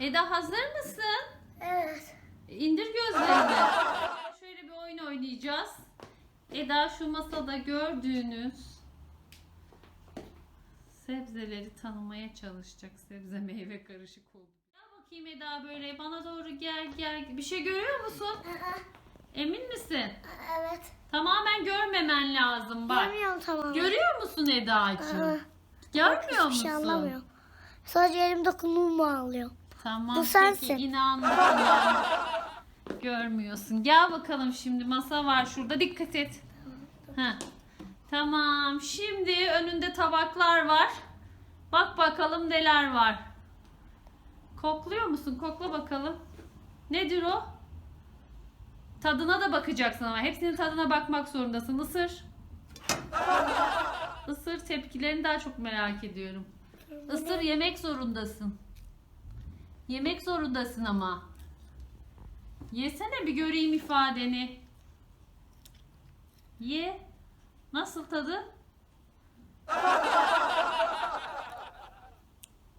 Eda hazır mısın? Evet. İndir gözlerini. Şöyle bir oyun oynayacağız. Eda şu masada gördüğünüz sebzeleri tanımaya çalışacak. Sebze meyve karışık oldu. Gel bakayım Eda böyle bana doğru gel gel. Bir şey görüyor musun? Emin misin? Evet. Tamamen görmemen lazım bak. Görmüyorum tamam. Görüyor musun Eda'cığım? Görmüyor Hiçbir musun? şey anlamıyorum. Sadece elim dokunduğumu ağlıyorum. Tamam Bu peki sensin. inandım inandım. Görmüyorsun. Gel bakalım şimdi masa var şurada dikkat et. Heh. Tamam şimdi önünde tabaklar var. Bak bakalım neler var. Kokluyor musun? Kokla bakalım. Nedir o? Tadına da bakacaksın ama hepsinin tadına bakmak zorundasın. Isır. Isır tepkilerini daha çok merak ediyorum. Isır yemek zorundasın. Yemek zorundasın ama. Yesene bir göreyim ifadeni. Ye. Nasıl tadı?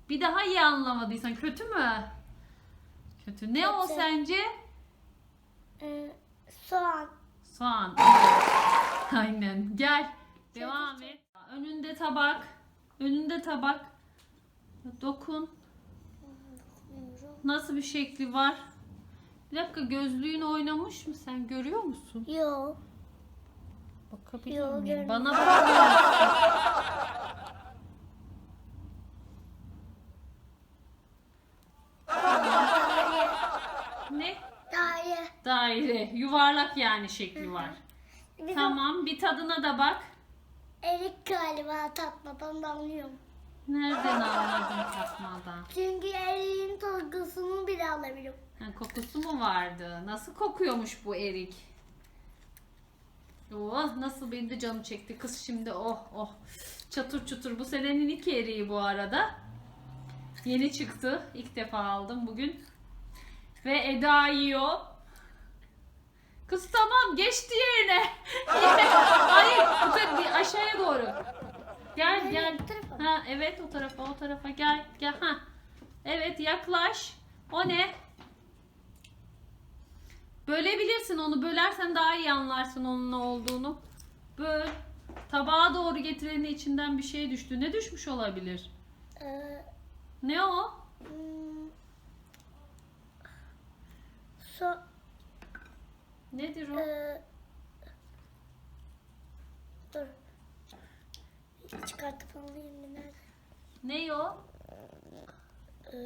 Bir daha iyi anlamadıysan kötü mü? Kötü. Ne o Kötü. sence? Ee, soğan. Soğan. Aynen. Gel. Devam et. Önünde tabak. Önünde tabak. Dokun. Nasıl bir şekli var? Bir dakika gözlüğün oynamış mı? Sen görüyor musun? Yo. Bakabilir Yo, miyim? Bana bakabilir misin? Ne? Daire. Daire. Yuvarlak yani şekli var. De Tamam. Bir tadına da bak. erik galiba tatmadan damlıyorum. Nereden anladın tatmadan? Çünkü eriğin kokusunu bile alabiliyorum. Ha, kokusu mu vardı? Nasıl kokuyormuş bu erik? Oh nasıl benim de canım çekti kız şimdi oh oh. Çatır çutur bu senenin ilk eriği bu arada. Yeni çıktı. İlk defa aldım bugün. Ve Eda yiyor. Kız tamam geçti yerine. Hayır bu aşağıya doğru. Gel gel. bu tarafa. Ha evet o tarafa o tarafa gel gel ha. Evet yaklaş. O ne? Bölebilirsin onu. Bölersen daha iyi anlarsın onun ne olduğunu. Böl. Tabağa doğru getirenin içinden bir şey düştü. Ne düşmüş olabilir? Ee, Ne o? hmm, so, Nedir o? ee, dur. Çıkartıp alayım mı? Nerede? Ne o? Ee,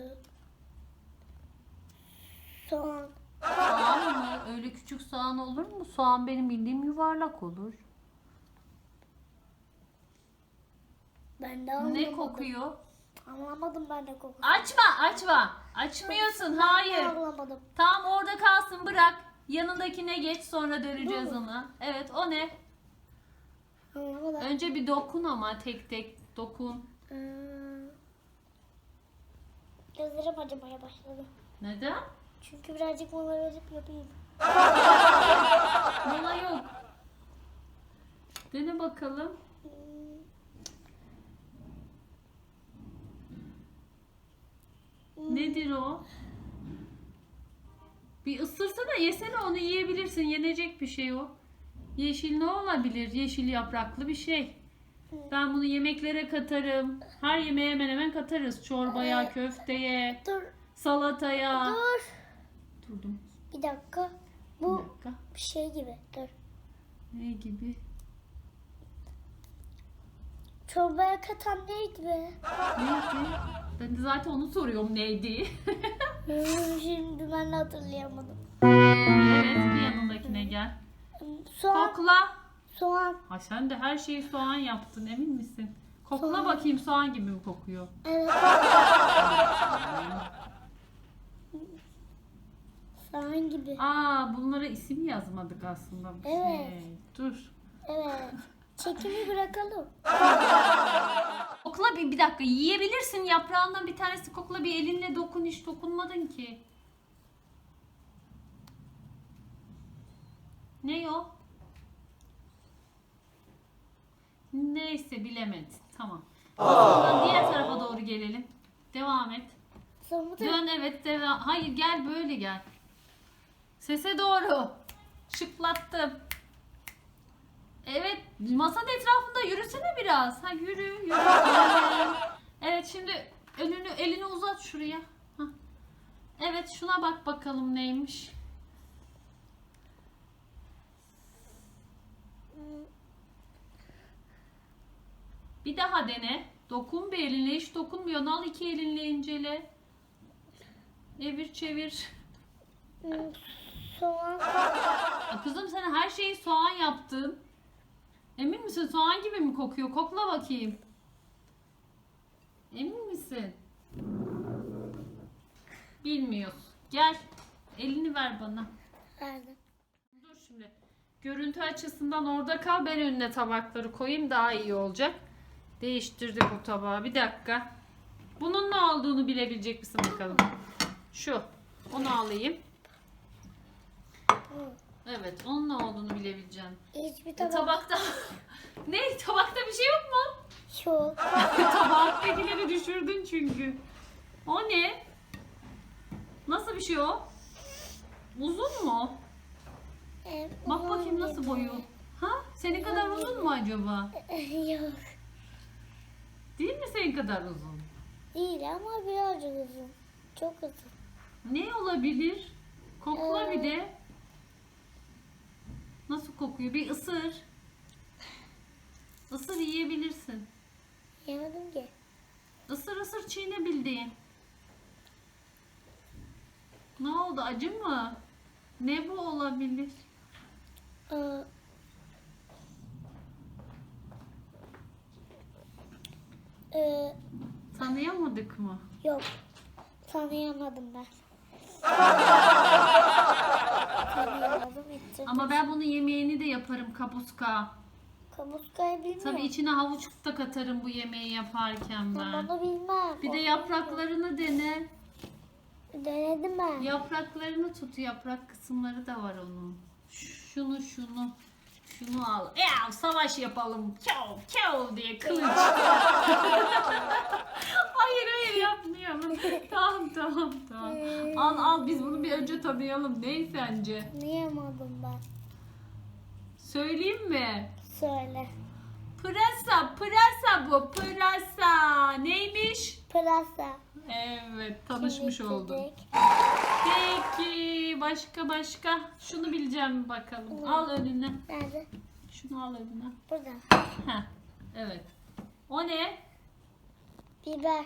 soğan. Soğan mı? Öyle küçük soğan olur mu? Soğan benim bildiğim yuvarlak olur. Ben de anlamadım. Ne kokuyor? Anlamadım ben de kokusunu. Açma, açma. Açmıyorsun. Hayır. Anlamadım. Tamam orada kalsın bırak. Yanındakine geç sonra döneceğiz ona. Evet o ne? Anlamadım. Önce bir dokun ama tek tek dokun. Ee, gözlerim acımaya başladı. Neden? Çünkü birazcık mola verip yapayım. Mola yok. Dene bakalım. Hmm. Nedir o? Bir ısırsana yesene onu yiyebilirsin. Yenecek bir şey o. Yeşil ne olabilir? Yeşil yapraklı bir şey. Ben bunu yemeklere katarım. Her yemeğe hemen hemen katarız. Çorbaya, köfteye, Dur, salataya. dur. Durdum. Bir dakika. Bir Bu dakika. bir şey gibi. Dur. Ne gibi? Çorbaya katan neydi be? Neydi? Ben de zaten onu soruyorum neydi? Hmm, Şimdi ben hatırlayamadım. evet bir yanındakine gel. Soğan. Kokla. Soğan. Ay sen de her şeyi soğan yaptın emin misin? Kokla Soğan. bakayım soğan gibi mi kokuyor? Evet. Soğan gibi. Aa bunlara isim yazmadık aslında. Evet. Şey, dur. Evet. Çekimi bırakalım. Kokla bir, bir dakika yiyebilirsin yaprağından bir tanesi kokla bir elinle dokun hiç dokunmadın ki. Ne o? Neyse bilemedin. Tamam. Zaman diğer tarafa doğru gelelim. Devam et. Somut. Dön evet devam. Hayır gel böyle gel. Sese doğru. Şıklattım. Evet masanın etrafında yürüsene biraz. Ha yürü yürü. Evet. Evet şimdi önünü elini uzat şuraya. Hah. Evet şuna bak bakalım neymiş. Bir daha dene. Dokun bir elinle hiç dokunmuyorsun. Al iki elinle incele. Evir çevir. Soğan. Ya Kızım sen her şeyi soğan yaptın. Emin misin soğan gibi mi kokuyor? Kokla bakayım. Emin misin? Bilmiyorsun. Gel. Elini ver bana. Verdim. Dur şimdi. Görüntü açısından orada kal. Ben önüne tabakları koyayım. Daha iyi olacak. Değiştirdik o tabağı. Bir dakika. Bunun ne olduğunu bilebilecek misin bakalım? Şu. Onu alayım. Evet. Onun ne olduğunu bilebileceğim. Hiçbir E, tabak tabakta... ne? Tabakta bir şey yok mu? yok. Tabaktakileri düşürdün çünkü. O ne? Nasıl bir şey o? Uzun mu? Ee, Bak bakayım nasıl boyu. Ha? Senin kadar uzun mu acaba? yok. Değil mi senin kadar uzun? Değil ama birazcık uzun. Çok uzun. Ne olabilir? Kokla Ee. bir de. Nasıl kokuyor? Bir ısır. Isır yiyebilirsin. Yemedim ki. Isır ısır çiğne bildiğin. Ne oldu? Acı mı? Ne bu olabilir? Aa, Ee, Tanıyamadık mı? yok. Tanıyamadım ben. Tanıyamadım. Ama ben bunun yemeğini de yaparım kapuska. Kamuskayı bilmiyorum. Tabii içine havuç da katarım bu yemeği yaparken Ben ben. onu bilmem. Bir de yapraklarını dene. Denedim ben. Yapraklarını tut. Yaprak kısımları da var onun. Şunu şunu. Şunu al. Ya savaş yapalım. Kev kev diye kılıç. hayır hayır yapmayalım. tamam tamam tamam. Al al biz bunu bir önce tanıyalım. Ney sence? Anlayamadım ben. Söyleyeyim mi? Söyle. Pırasa, pırasa bu, pırasa. Neymiş? Pırasa. Evet, tanışmış çiçek. Peki, başka başka. Şunu bileceğim bakalım. Al önüne. Nerede? Şunu al önüne. Burada. Heh, evet. O ne? Biber.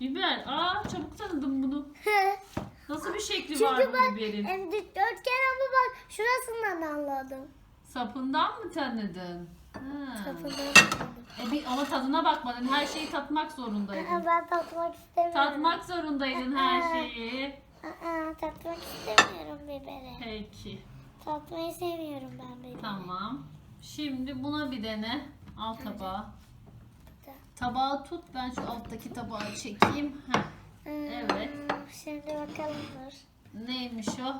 Biber. Aa, çabuk tanıdım bunu. Nasıl bir şekli Çünkü var bu ben biberin? em, dörtgen ama bak şurasından anladım. Sapından mı tanıdın? Ha. E bir, ama tadına bakmadın. Her şeyi tatmak zorundaydın. Ben tatmak istemiyorum. Tatmak zorundaydın her şeyi. Aa, tatmak istemiyorum biberi. Peki. Tatmayı sevmiyorum ben biberi. Tamam. Şimdi buna bir dene. Al tabağı. Tabağı tut. Ben şu alttaki tabağı çekeyim. Heh. Aa, Evet. Şimdi bakalım dur. Neymiş o?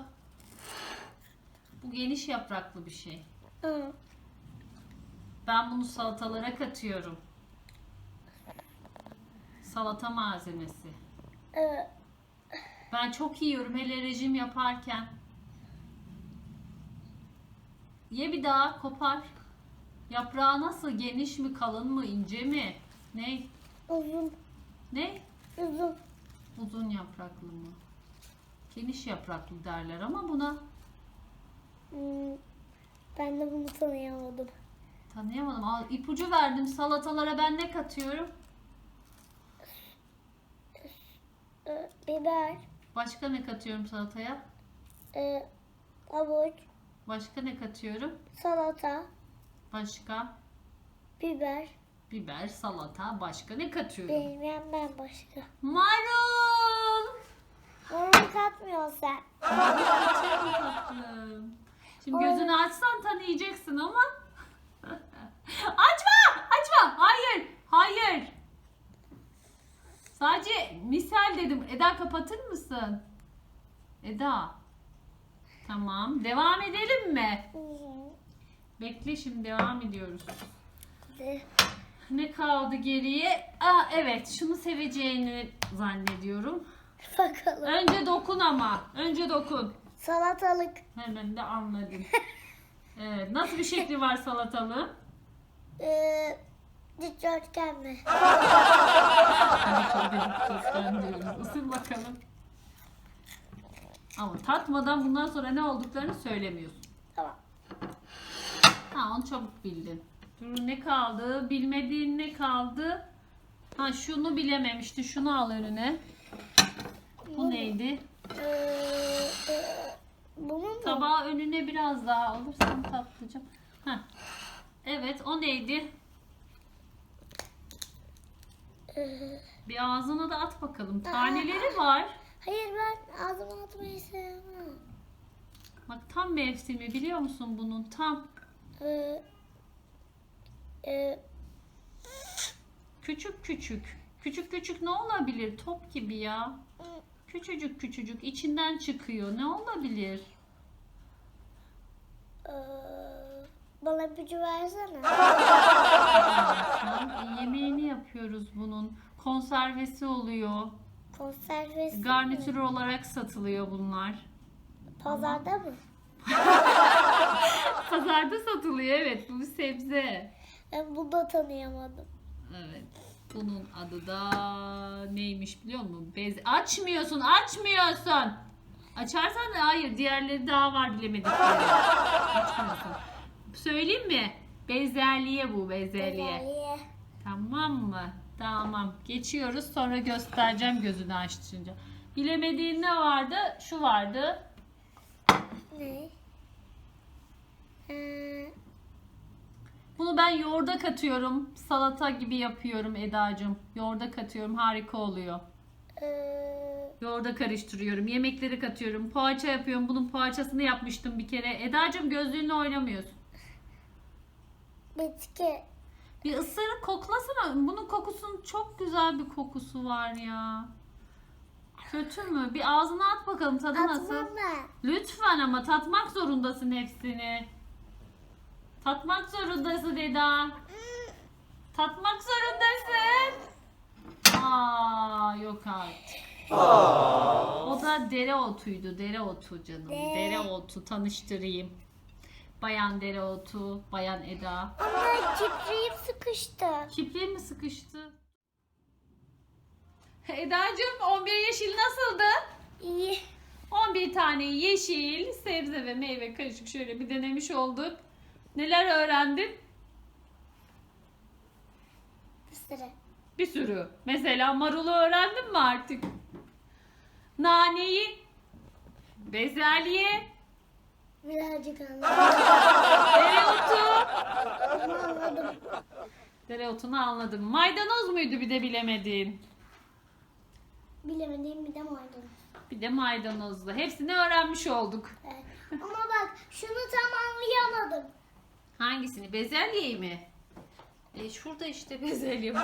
Bu geniş yapraklı bir şey. Hı. Ben bunu salatalara katıyorum. Salata malzemesi. Ben çok yiyorum hele rejim yaparken. Ye bir daha kopar. Yaprağı nasıl? Geniş mi, kalın mı, ince mi? Ne? uzun. Ne? Uzun. Uzun yapraklı mı? Geniş yapraklı derler ama buna Hmm, Ben de bunu tanıyamadım. Tanıyamadım. Al, ipucu verdim. Salatalara ben ne katıyorum? Biber. Başka ne katıyorum salataya? Ee, havuç. Başka ne katıyorum? Salata. Başka Biber. biber, salata. Başka ne katıyorum? Bilmem ben başka. Marul. Onu katmıyorsun sen. Katıyorum tatlım. Şimdi gözünü açsan tanıyacaksın ama. Açma! Açma! Hayır! Hayır! Sadece misal dedim. Eda kapatır mısın? Eda. Tamam. Devam edelim mi? Bekle şimdi devam ediyoruz. Ne kaldı geriye? Aa evet şunu seveceğini zannediyorum. Bakalım. Önce dokun ama. Önce dokun. Salatalık. Hemen de anladım. Evet, nasıl bir şekli var salatalığın? Ee, dikdörtgen mi? Dikdörtgen. Isır bakalım. Ama tatmadan bundan sonra ne olduklarını söylemiyorsun. Tamam. Ha onu çabuk bildin. Dur ne kaldı? Bilmediğin ne kaldı? Ha şunu bilememişti. Şunu al önüne. Bu neydi? Ee, e, bunun mu? Tabağı önüne biraz daha alırsan tatlıcım. Ha. Evet o neydi? Ee, Bir ağzına da at bakalım. Taneleri var. hayır ben ağzıma atmayı sevmem. Bak tam mevsimi biliyor musun bunun? Tam. Ee, e, Küçük küçük. Küçük küçük ne olabilir? Top gibi ya. Küçücük küçücük içinden çıkıyor. Ne olabilir? e, bana ipucu versene. E, yemeğini yapıyoruz bunun. Konservesi oluyor. Konservesi. Garnitür olarak satılıyor bunlar. Pazarda mı? Pazarda satılıyor evet. Bu bir sebze. Ben bunu da tanıyamadım. Evet. Bunun adı da neymiş biliyor musun? Bez açmıyorsun, açmıyorsun. Açarsan da hayır, diğerleri daha var bilemedikleri. Açmıyorsun. Söyleyeyim mi? Bezelye bu, bezelye. Bezelye. Tamam mı? Tamam. Geçiyoruz. Sonra göstereceğim gözünü açtırınca. Bilemediğin ne vardı? Şu vardı. Ne? Ee, Bunu ben yoğurda katıyorum. Salata gibi yapıyorum Eda'cığım. Yoğurda katıyorum. Harika oluyor. e, Yoğurda karıştırıyorum. Yemekleri katıyorum. Poğaça yapıyorum. Bunun poğaçasını yapmıştım bir kere. Eda'cığım gözlüğünle oynamıyorsun. Bitki. Bir ısırık koklasana. Bunun kokusunun çok güzel bir kokusu var ya. Kötü mü? Bir ağzına at bakalım tadı nasıl? Atmam ben. Lütfen ama tatmak zorundasın hepsini. Tatmak zorundasın Eda. Tatmak zorundasın. Aa yok artık. O da dereotuydu. Dereotu canım. De- Dereotu tanıştırayım. Bayan dereotu, bayan Eda. Ama titreyip sıkıştı. Kipriği mi sıkıştı? Eda'cığım 11 yeşil nasıldı? İyi. 11 tane yeşil sebze ve meyve karışık şöyle bir denemiş olduk. Neler öğrendin? Bir sürü. Bir sürü. Mesela marulu öğrendin mi artık? Naneyi, bezelye, Birazcık anladım. dereotu. Ama anladım. Dereotunu anladım. Maydanoz muydu bir de bilemediğin? Bilemediğim bir de maydanoz. Bir de maydanozlu. Hepsini öğrenmiş olduk. Evet. Ama bak şunu tam anlayamadım. Hangisini? Bezelyeyi mi? E şurada işte bezelye. Bunu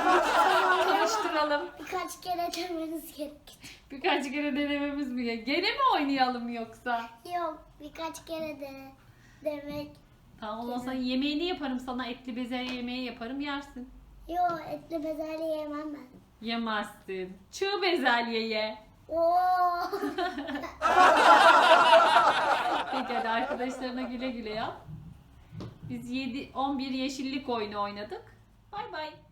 Karıştıralım. Birkaç kere demeniz gerek. Birkaç kere denememiz mi? gerek? Gene mi oynayalım yoksa? Yok birkaç kere de demek. Tamam ondan sonra yemeğini yaparım sana etli bezelye yemeği yaparım yersin. Yok etli bezelye yemem ben. Yemezsin. Çığ bezelye ye. Oo. Peki hadi arkadaşlarına güle güle yap. Biz 7 11 yeşillik oyunu oynadık. Bye bye.